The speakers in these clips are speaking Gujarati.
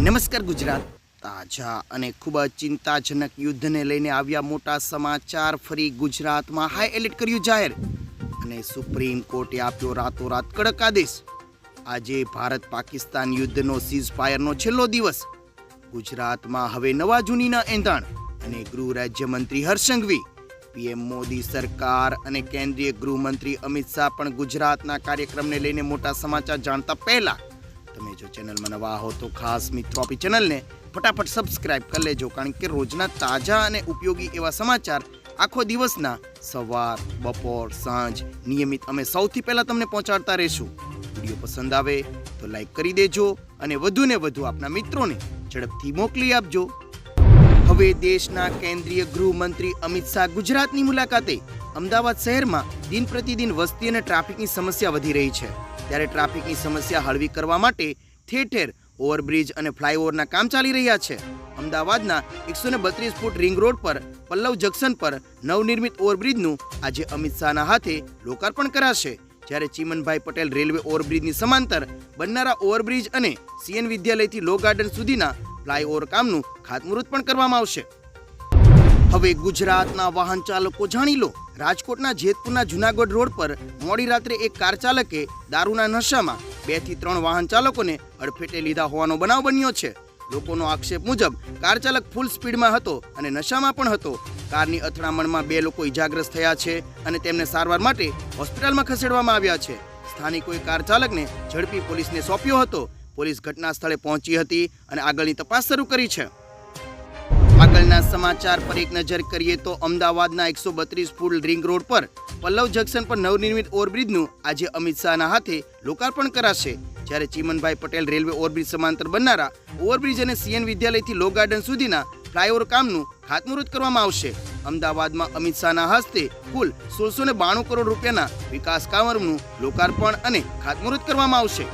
નમસ્કાર ગુજરાત. તાજા અને ખૂબ જ ચિંતાજનક યુદ્ધને લઈને આવ્યા મોટા સમાચાર ફરી ગુજરાતમાં હાઈ એલર્ટ કર્યું જાહેર. અને સુપ્રીમ કોર્ટે આપ્યો રાતોરાત કડક આદેશ. આજે ભારત પાકિસ્તાન યુદ્ધનો સીઝ ફાયરનો છેલ્લો દિવસ. ગુજરાતમાં હવે નવા જૂનીના એંધાણ. અને ગૃહ રાજ્યમંત્રી હર્ષંઘવી પીએમ મોદી સરકાર અને કેન્દ્રીય ગૃહમંત્રી અમિત શાહ પણ ગુજરાતના કાર્યક્રમને લઈને મોટા સમાચાર જાણતા પહેલા તમે જો ચેનલમાં નવા હો તો ખાસ મિત્રો આપણી ચેનલને ફટાફટ સબસ્ક્રાઇબ કરી લેજો, કારણ કે રોજના તાજા અને ઉપયોગી એવા સમાચાર આખો દિવસના સવાર, બપોર, સાંજ નિયમિત અમે સૌથી પહેલાં તમને પહોંચાડતા રહીશું. વીડિયો પસંદ આવે તો લાઈક કરી દેજો અને વધુને વધુ આપના મિત્રોને ઝડપથી મોકલી આપજો. હવે દેશના કેન્દ્રીય ગૃહમંત્રી અમિત શાહ ગુજરાતની મુલાકાતે અમદાવાદ શહેરમાં દિન પ્રતિદિન વસ્તી અને ટ્રાફિકની સમસ્યા વધી રહી છે. ત્યારે ટ્રાફિકની સમસ્યા હળવી કરવા માટે ઠેર ઠેર ઓવરબ્રિજ અને ફ્લાયઓવરના કામ ચાલી રહ્યા છે. અમદાવાદના એકસો ને બત્રીસ ફૂટ રિંગ રોડ પર, પલ્લવ જંકશન પર નવનિર્મિત ઓવરબ્રિજનું આજે અમિત શાહના હાથે લોકાર્પણ કરાશે. જ્યારે ચીમનભાઈ પટેલ રેલવે ઓવરબ્રિજની સમાંતર બનનારા ઓવરબ્રિજ અને સીએન વિદ્યાલયથી લો ગાર્ડન સુધીના ફ્લાયઓવર કામનું ખાતમુહૂર્ત પણ કરવામાં આવશે. હવે ગુજરાતના વાહન ચાલકો જાણી લો. રાજકોટના જેતપુરના જુનાગઢ રોડ પર મોડી રાત્રે એક કાર ચાલકે દારૂના નશામાં બેથી ત્રણ વાહન ચાલકોને અડફેટે લીધા હોવાનો બનાવ બન્યો છે. લોકોનો આક્ષેપ મુજબ કાર ચાલક ફૂલ સ્પીડમાં હતો અને નશામાં પણ હતો. કારની અથડામણમાં બે લોકો ઇજાગ્રસ્ત થયા છે અને તેમને સારવાર માટે હોસ્પિટલમાં ખસેડવામાં આવ્યા છે. સ્થાનિકોએ કાર ચાલકને ઝડપી પોલીસને સોંપ્યો હતો. પોલીસ ઘટના સ્થળે પહોંચી હતી અને આગળની તપાસ શરૂ કરી છે. આગળના સમાચાર પર એક નજર કરીએ તો અમદાવાદના એકસો બત્રીસ ફૂટ રિંગ રોડ પર પલ્લવ જંકશન પર નવનિર્મિત ઓવરબ્રિજનું આજે અમિત શાહના હાથે લોકાર્પણ કરાશે. જ્યારે ચીમનભાઈ પટેલ રેલવે ઓવરબ્રિજ સમાંતર બનનારા ઓવરબ્રિજ અને સીએન વિદ્યાલયથી લો ગાર્ડન સુધીના ફ્લાયઓવર કામનું ખાતમુહૂર્ત કરવામાં આવશે. અમદાવાદમાં અમિત શાહના હસ્તે કુલ સોળસો બાણું કરોડ રૂપિયાના વિકાસ કામનું લોકાર્પણ અને ખાતમુહૂર્ત કરવામાં આવશે.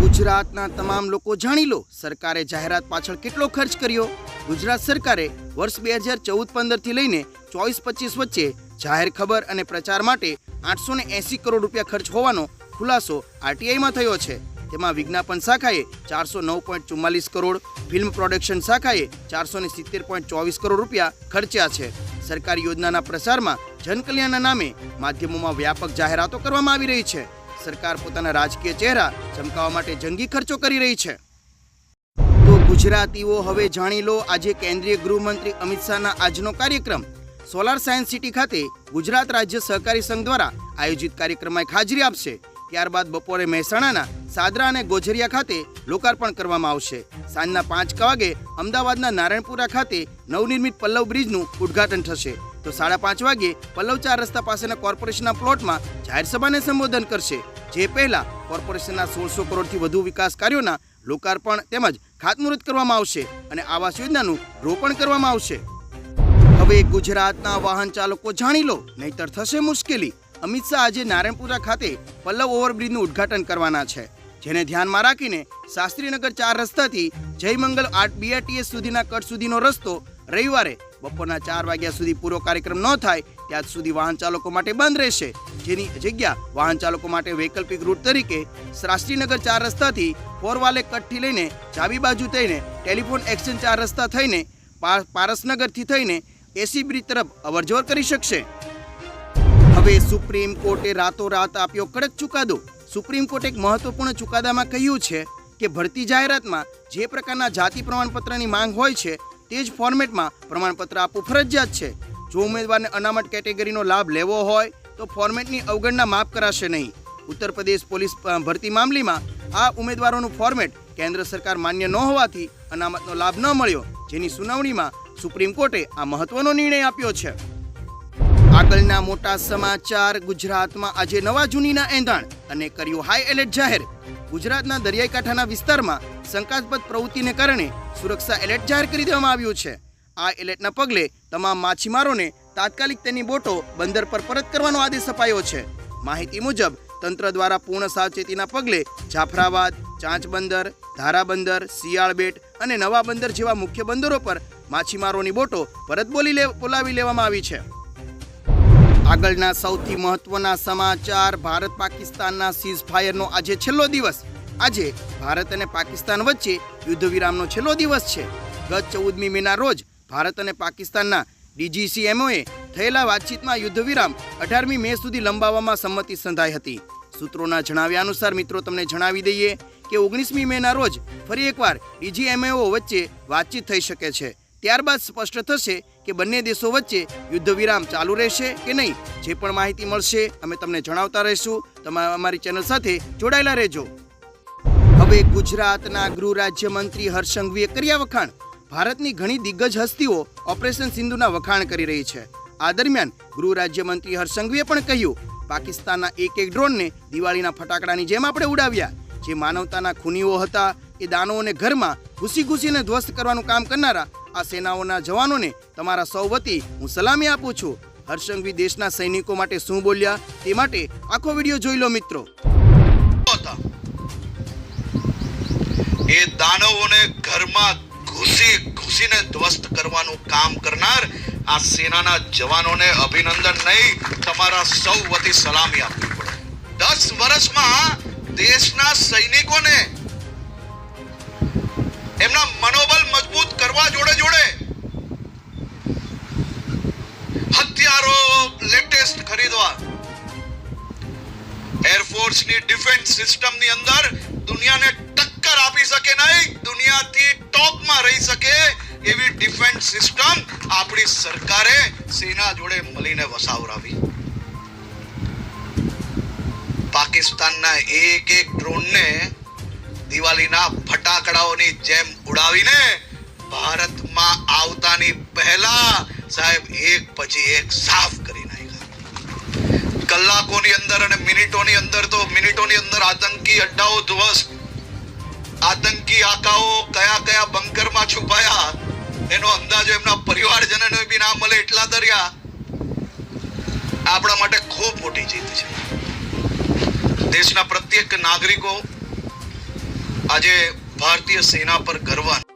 ગુજરાતના તમામ લોકો જાણી લો, સરકારે જાહેરાત પાછળ કેટલો ખર્ચ કર્યો? ગુજરાત સરકારે વર્ષ બે હજાર ચૌદ પંદરથી લઈને ચોવીસ પચીસ વચ્ચે જાહેર ખબર અને પ્રચાર માટે આઠસો ને એંસી કરોડ રૂપિયા ખર્ચ હોવાનો ખુલાસો આરટીઆઈમાં થયો છે. તેમાં વિજ્ઞાપન શાખાએ ચારસો નવ પોઈન્ટ ચુમ્માલીસ કરોડ, ફિલ્મ પ્રોડક્શન શાખાએ ચારસો ને સિત્તેર પોઈન્ટ ચોવીસ કરોડ રૂપિયા ખર્ચ્યા છે. સરકારી યોજનાના પ્રસારમાં જનકલ્યાણના નામે માધ્યમોમાં વ્યાપક જાહેરાતો કરવામાં આવી રહી છે. સરકાર પોતાના રાજકીય ચહેરા ચમકાવવા માટે જંગી ખર્ચો કરી રહી છે. તો ગુજરાતીઓ હવે જાણી લો આજે કેન્દ્રીય ગૃહમંત્રી અમિત શાહના આજનો કાર્યક્રમ. સોલાર સાયન્સ સિટી ખાતે ગુજરાત રાજ્ય સહકારી સંઘ દ્વારા આયોજિત કાર્યક્રમમાં હાજરી આપશે. ત્યારબાદ બપોરે મહેસાણાના સાદરા અને ગોઝરિયા ખાતે લોકાર્પણ કરવામાં આવશે. સાંજના પાંચ વાગે અમદાવાદના નારાયણપુરા ખાતે નવનિર્મિત પલ્લવ બ્રિજનું ઉદ્ઘાટન થશે. તો સાડા પાંચ વાગે પલ્લવ ચાર રસ્તા પાસેના કોર્પોરેશનના પ્લોટમાં જાહેર સભાને સંબોધન કરશે. જે પહેલા કોર્પોરેશનના સોળસો કરોડથી વધુ વિકાસ કાર્યોના લોકાર્પણ તેમજ ખાતમુહૂર્ત કરવામાં આવશે અને આવાસ યોજનાનું રોપણ કરવામાં આવશે. હવે ગુજરાતના વાહન ચાલકો જાણી લો, નહીતર થશે મુશ્કેલી. અમિત શાહ આજે નારાયણપુરા ખાતે પલ્લવ ઓવરબ્રિજનું ઉદ્ઘાટન કરવાના છે. જેને ધ્યાનમાં રાખીને શાસ્ત્રીનગર ચાર રસ્તાથી જયમંગલ આર્ટ બીઆરટીએસ સુધીના કટ સુધીનો રસ્તો રવિવારે બપોરના ચાર વાગ્યા સુધી પૂરો કાર્યક્રમ ન થાય, ત્યાં સુધી વાહન ચાલકો માટે બંધ રહેશે. જેની જગ્યા વાહન ચાલકો માટે વૈકલ્પિક રૂટ તરીકે શાસ્ત્રીનગર ચાર રસ્તાથી ફોરવાલે કટથી લઈને ચાવી બાજુ થઈને, ટેલિફોન એક્સચેન્જ ચાર રસ્તા થઈને પારસનગરથી થઈને એસી બ્રિજ તરફ અવરજવર કરી શકશે. હવે સુપ્રીમ કોર્ટે રાતોરાત આપ્યો કડક ચુકાદો. સુપ્રીમ કોર્ટે એક મહત્વપૂર્ણ ચુકાદામાં કહ્યું છે કે, ભરતી જાહેરાતમાં જે પ્રકારના જાતિ પ્રમાણપત્રની માંગ હોય છે તે જ ફોર્મેટમાં પ્રમાણપત્ર આપવું ફરજિયાત છે. જો ઉમેદવારને અનામત કેટેગરીનો લાભ લેવો હોય, તો ફોર્મેટની અવગણના માફ કરાશે નહીં. ઉત્તર પ્રદેશ પોલીસ ભરતી મામલીમાં આ ઉમેદવારોનું ફોર્મેટ કેન્દ્ર સરકાર માન્ય ન હોવાથી અનામતનો લાભ ન મળ્યો, જેની સુનાવણીમાં સુપ્રીમ કોર્ટે આ મહત્વનો નિર્ણય આપ્યો છે. આગળના મોટા સમાચાર, ગુજરાતમાં આજે નવા જૂનીના એંધાણ અને કર્યું હાઈ એલર્ટ જાહેર. ગુજરાતના દરિયાઈ કાંઠાના વિસ્તારમાં શંકાસ્પદ પ્રવૃત્તિને કારણે સુરક્ષા એલર્ટ જાહેર કરી દેવામાં આવ્યું છે. આ એલર્ટના પગલે તમામ માછીમારોને તાત્કાલિક તેની બોટો બંદર પર પરત કરવાનો આદેશ અપાયો છે. માહિતી મુજબ, તંત્ર દ્વારા પૂર્ણ સાવચેતીના પગલે જાફરાબાદ, ચાંચ બંદર, ધારા બંદર, શિયાળ બેટ અને નવા બંદર જેવા મુખ્ય બંદરો પર માછીમારોની બોટો પરત બોલી લે, બોલાવી લેવામાં આવી છે. આગળના સૌથી મહત્વના સમાચાર, ભારત પાકિસ્તાનના સીઝ ફાયરનો આજે છેલ્લો દિવસ. આજે ભારત અને પાકિસ્તાન વચ્ચે યુદ્ધ વિરામનો છેલ્લો દિવસ છે. ગત ચૌદમી મેના રોજ ભારત અને પાકિસ્તાનના ડીજીસીએમઓએ થયેલા વાતચીતમાં યુદ્ધ વિરામ અઢારમી મે સુધી લંબાવવામાં સંમતિ સંધાઈ હતી. સૂત્રોના જણાવ્યા અનુસાર, મિત્રો, તમને જણાવી દઈએ કે ઓગણીસમી મેના રોજ ફરી એકવાર ડીજીએમએઓ વચ્ચે વાતચીત થઈ શકે છે. ત્યારબાદ સ્પષ્ટ થશે કે બંને દેશો વચ્ચે યુદ્ધ વિરામ ચાલુ રહેશે કે નહીં, જે પણ માહિતી મળશે અમે તમને જણાવતા રહીશું. તમે, અમારી ચેનલ સાથે જોડાયેલા રહેજો. હવે ગુજરાતના ગૃહ રાજ્યમંત્રી હર્ષંઘવીએ કર્યા વખાણ. ભારતની ઘણી દિગ્ગજ હસ્તીઓ ઓપરેશન સિંધુના વખાણ કરી રહી છે. આ દરમિયાન ગૃહ રાજ્યમંત્રી હર્ષંઘવીએ પણ કહ્યું, પાકિસ્તાનના એક એક ડ્રોનને દિવાળીના ફટાકડાની જેમ આપણે ઉડાવ્યા. જે માનવતાના ખૂનીઓ હતા એ દાનવોને ઘરમાં ઘૂસી ઘૂસીને ધ્વસ્ત કરવાનું કામ કરનારા આ સેનાઓના જવાનોને તમારા સૌ વતી હું સલામી આપું છું. હર્ષ સંઘવી દેશના સૈનિકો માટે શું બોલ્યા તે માટે આખો વીડિયો જોઈ લો મિત્રો. એ દાનવોને ઘરમાં ઘૂસી ઘૂસીને ધ્વસ્ત કરવાનું કામ કરનાર આ સેનાના જવાનોને અભિનંદન નહીં, તમારા સૌ વતી સલામી આપવી પડે. દસ વર્ષમાં દેશના સૈનિકોને એમના મનોબળ મજબૂત કરવા જોડે જોડે હથિયારો લેટેસ્ટ ખરીદવા. એરફોર્સની ડિફેન્સ સિસ્ટમની અંદર દુનિયાને ટક્કર આપી શકે નહીં, દુનિયાથી ટોપમાં રહી શકે એવી ડિફેન્સ સિસ્ટમ આપણી સરકારે સેના જોડે મળીને વસાવરાવી. પાકિસ્તાનના એક એક ડ્રોનને દિવાળીના ફટાકડાઓની જેમ ઉડાવીને ભારતમાં આવતાની પહેલા સાહેબ એક પછી એક સાફ કરી નાખ્યા. કલાકોની અંદર અને મિનિટોની અંદર તો મિનિટોની અંદર આતંકી અડ્ડાઓ ધ્વસ્ત, આતંકી આકાઓ કયા કયા બંકરમાં છુપાયા, એનો અંદાજો એમના પરિવારજનોને બી ના મળે એટલા દરિયા. આપણા માટે ખૂબ મોટી જીત છે. દેશના પ્રત્યેક નાગરિકો આજે ભારતીય સેના પર ગર્વ